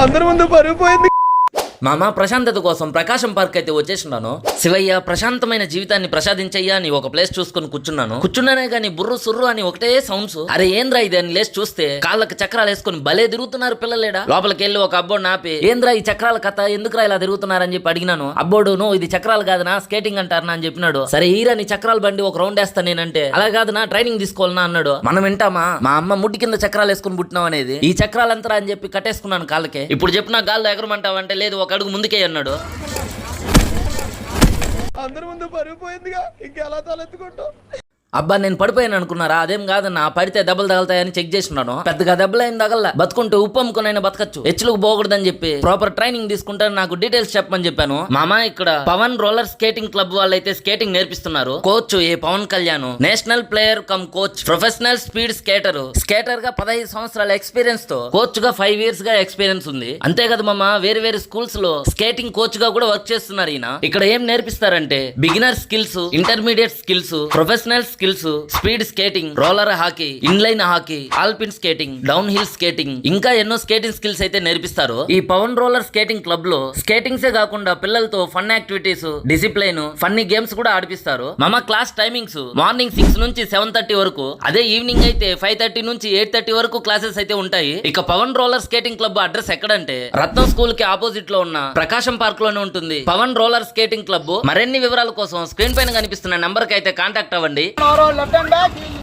అందరి ముందు పరుగు పోయింది. మామ ప్రశాంతత కోసం ప్రకాశం పార్క్ అయితే వచ్చేసినాను. శివయ్య ప్రశాంతమైన జీవితాన్ని ప్రసాదించయ్యా అని ఒక ప్లేస్ చూసుకొని కూర్చున్నాను. కూర్చున్నానే గాని బుర్రు సుర్రు అని ఒకటే సౌండ్స్. అరే ఏంద్రా ఇది అని లేచి చూస్తే కాళ్ళకి చక్రాలు వేసుకొని భలే తిరుగుతున్నారు పిల్లలేడా? లోపలికి వెళ్ళి ఒక అబ్బోడు నాపి ఏంద్రా ఈ చక్రాల కథ? ఎందుకురా ఇలా తిరుగుతున్నారని చెప్పి అడిగినాను. అబ్బోడు నువ్వు ఇది చక్రాలు కాదనా? స్కేటింగ్ అంటారనా? అని చెప్పినాడు. సరే ఈరా నీ చక్రాలు బండి ఒక రౌండ్ వేస్తా నేనంటే. అలా కాదనా? ట్రైనింగ్ తీసుకోవాలనా? అన్నాడు. మనం వింటామా? మా అమ్మ ముడ్డి కింద చక్రాలు వేసుకుని పుట్టినాం అనేది. ఈ చక్రాలంతరా? అని చెప్పి కట్టేసుకున్నాను కాళ్ళకి. ఇప్పుడు చెప్పిన గాల్లో ఎగరమంటావంటే లేదు ఒక అడుగు ముందుకే అన్నాడు. అందరి ముందు పరుగు పోయిందిగా. ఇంకెలా తలెత్తుకుంటావు? అబ్బా నేను పడిపోయాను అనుకున్నారా? అదేం కాదన్న పడితే దెబ్బలు తగులుతాయని చెక్ చేసినాను. పెద్దగా దెబ్బలు ఏం తగల బతుకుంటే ఉప్పు అమ్ముకునైనా బతకచ్చు. హెచ్చులకు పోకూడదని చెప్పి ప్రాపర్ ట్రైనింగ్ తీసుకుంటే నాకు డీటెయిల్స్ చెప్పమని చెప్పాను. మామ ఇక్కడ పవన్ రోలర్ స్కేటింగ్ క్లబ్ వాళ్ళైతే స్కేటింగ్ నేర్పిస్తున్నారు. కోచ్ ఏ Pavan Kalyan. National player come coach professional speed skater స్కేటర్గా పదహైదు సంవత్సరాల ఎక్స్పీరియన్స్తో కోచ్గా ఫైవ్ ఇయర్స్గా ఎక్స్పీరియన్స్ ఉంది. అంతే కదా మామ వేరు వేరు స్కూల్స్లో స్కేటింగ్ కోచ్గా కూడా వర్క్ చేస్తున్నారు ఈయన. ఇక్కడ ఏం నేర్పిస్తారంటే beginner skills intermediate skills professional skills skills speed skating roller hockey inline hockey alpine skating downhill skating. ఇంకా ఎన్నో స్కేటింగ్ స్కిల్స్ అయితే నేర్పిస్తారు ఈ పవన్ రోలర్ స్కేటింగ్ క్లబ్లో స్కేటింగ్సే కాకుండా పిల్లలతో fun activities discipline funny games కూడా ఆడిపిస్తారు మమ క్లాస్ టైమింగ్స్ మార్నింగ్ సిక్స్ నుంచి సెవెన్ థర్టీ వరకు అదే ఈవినింగ్ అయితే ఫైవ్ థర్టీ నుంచి ఎయిట్ థర్టీ వరకు క్లాసెస్ అయితే ఉంటాయి. ఇక Pavan roller skating club address ఎక్కడంటే రత్నం స్కూల్కి ఆపోజిట్లో ఉన్న ప్రకాశం పార్క్లోనే ఉంటుంది. పవన్ రోలర్ స్కేటింగ్ క్లబ్ మరిన్ని వివరాల కోసం స్క్రీన్ పైన కనిపిస్తున్న నంబర్కి అయితే కాంటాక్ట్ అవ్వండి. અમારો લટનભાઈ